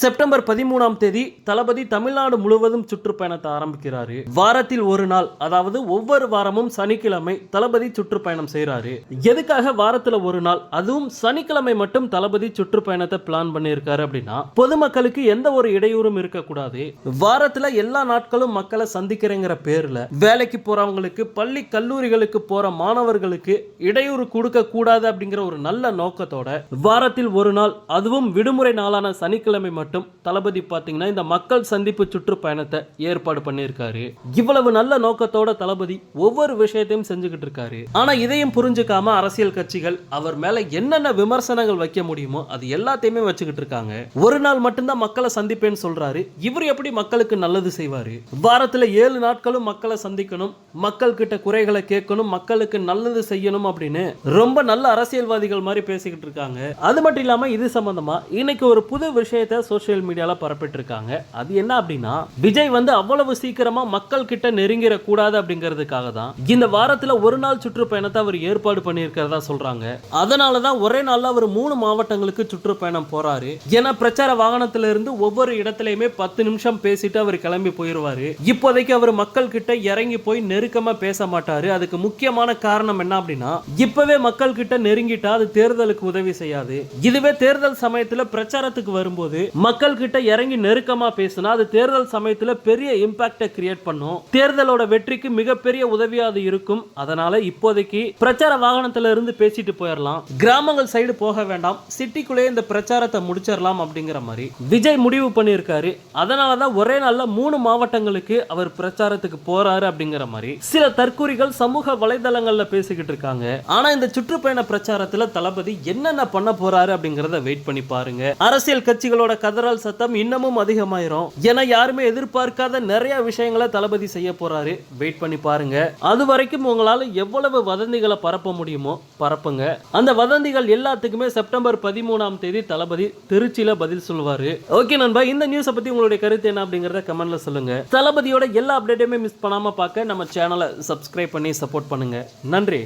September பதிமூணாம் தேதி தளபதி தமிழ்நாடு முழுவதும் சுற்றுப்பயணத்தை ஆரம்பிக்கிறாரு. வாரத்தில் ஒரு நாள் அதாவது ஒவ்வொரு வாரமும் சனிக்கிழமை தளபதி சுற்றுப்பயணம் செய்கிறாரு எதுக்காக வாரத்தில் ஒரு நாள்? அதுவும் சனிக்கிழமை மட்டும் தளபதி சுற்றுப்பயணத்தை பிளான் பண்ணியிருக்காரு அப்படின்னா பொதுமக்களுக்கு எந்த ஒரு இடையூறும் இருக்கக்கூடாது. வாரத்தில் எல்லா நாட்களும் மக்களை சந்திக்கிறேங்கிற பேர்ல வேலைக்கு போறவங்களுக்கு பள்ளி கல்லூரிகளுக்கு போகிற மாணவர்களுக்கு இடையூறு கொடுக்க கூடாது அப்படிங்கிற ஒரு நல்ல நோக்கத்தோட வாரத்தில் ஒரு நாள் அதுவும் விடுமுறை நாளான சனிக்கிழமை மட்டும் தளபதி பாத்தீங்கன்னா இந்த மக்கள் சந்திப்பு சுற்றுப்பயணத்தை ஏற்பாடு பண்ணியிருக்காரு. இவ்வளவு நல்ல நோக்கத்தோட தளபதி ஒவ்வொரு விஷயத்தையும் செஞ்சுக்கிட்டு இருக்காரு. ஆனா இதையும் புரிஞ்சுக்காம அரசியல் கட்சிகள் அவர் மேல என்னென்ன விமர்சனங்கள் வைக்க முடியுமோ அது எல்லாத்தையுமே வச்சுக்கிட்டு இருக்காங்க. ஒரு நாள் மட்டும்தான் மக்களை சந்திப்பேன்னு சொல்றாரு. இவர் எப்படி மக்களுக்கு நல்லது செய்வாரு? வாரத்துல ஏழு நாட்களும் மக்களை சந்திக்கணும் மக்கள் கிட்ட குறைகளை கேட்கணும் மக்களுக்கு நல்லது செய்யணும் அப்படின்னு ரொம்ப நல்ல அரசியல்வாதிகள் மாதிரி பேசிக்கிட்டு இருக்காங்க. அது மட்டும் இல்லாம இது சம்பந்தமா இன்னைக்கு ஒரு புது விஷயத்தை சோஷியல் மீடியாவில் பரப்பிட்டுருக்காங்க அது என்ன அப்படின்னா விஜய் வந்து அவ்வளவு சீக்கிரமாக மக்கள் கிட்ட நெருங்கிடக்கூடாது அப்படிங்கிறதுக்காக தான் இந்த வாரத்தில் ஒரு நாள் சுற்றுப்பயணத்தை அவர் ஏற்பாடு பண்ணியிருக்கிறதா சொல்கிறாங்க அதனால தான் ஒரே நாளில் அவர் மூணு மாவட்டங்களுக்கு சுற்றுப்பயணம் போகிறாரு ஏன்னா பிரச்சார வாகனத்திலிருந்து ஒவ்வொரு இடத்துலையுமே பத்து நிமிஷம் பேசிட்டு அவர் கிளம்பி போயிடுவார் இப்போதைக்கு அவர் மக்கள் கிட்ட இறங்கி போய் நெருக்கமாக பேச மாட்டார். அதுக்கு முக்கியமான காரணம் என்ன அப்படின்னா இப்போவே மக்கள் கிட்ட நெருங்கிட்டா அது தேர்தலுக்கு உதவி செய்யாது. இதுவே தேர்தல் சமயத்தில் பிரச்சாரத்துக்கு வரும்போது மக்கள் கிட்ட இறங்கி நெருக்கமா பேசினா அது தேர்தல் சமயத்துல பெரிய இம்பாக்டை கிரியேட் பண்ணும். தேர்தலோட வெற்றிக்கு மிகப்பெரிய உதவியா அது இருக்கும். அதனால இப்போதைக்கு பிரச்சார வாகனத்துல இருந்து பேசிட்டு போயிடலாம் கிராமங்கள் சைடு போக வேண்டாம். சிட்டிக்குள்ளேயே இந்த பிரச்சாரத்தை முடிச்சிடலாம் அப்படிங்கிற மாதிரி. விஜய் முடிவு பண்ணியிருக்காரு. அதனால தான் ஒரே நாள்ல மூணு மாவட்டங்களுக்கு அவர் பிரச்சாரத்துக்கு போறாரு அப்படிங்கிற மாதிரி. சில தற்கூறிகள் சமூக வலைதளங்கள்ல பேசிக்கிட்டு இருக்காங்க. ஆனா இந்த சுற்றுப்பயண பிரச்சாரத்துல தளபதி என்னென்ன பண்ண போறாரு அப்படிங்கறத வெயிட் பண்ணி பாருங்க. அரசியல் கட்சிகளோட கதறால் சத்தம் இன்னமும் அதிகமாயிரும் ஏன்னா யாருமே எதிர்பார்க்காத நிறைய விஷயங்களை தளபதி செய்ய போறாரு. வெயிட் பண்ணி பாருங்க. அது வரைக்கும் உங்களால எவ்வளவு வதந்திகளை பரப்ப முடியுமோ பரப்புங்க. அந்த வதந்திகள் எல்லாத்துக்குமே செப்டம்பர் பதிமூணாம் தேதி தளபதி திருச்சியில பதில் சொல்லுவாரு ஓகே நண்பா இந்த நியூஸை பத்தி உங்களுடைய கருத்து என்ன அப்படிங்கறத கமெண்ட்ல சொல்லுங்க. தளபதியோட எல்லா அப்டேட்டையுமே மிஸ் பண்ணாம பார்க்க நம்ம சேனலை சப்ஸ்கிரைப் பண்ணி சப்போர்ட் பண்ணுங்க. நன்றி.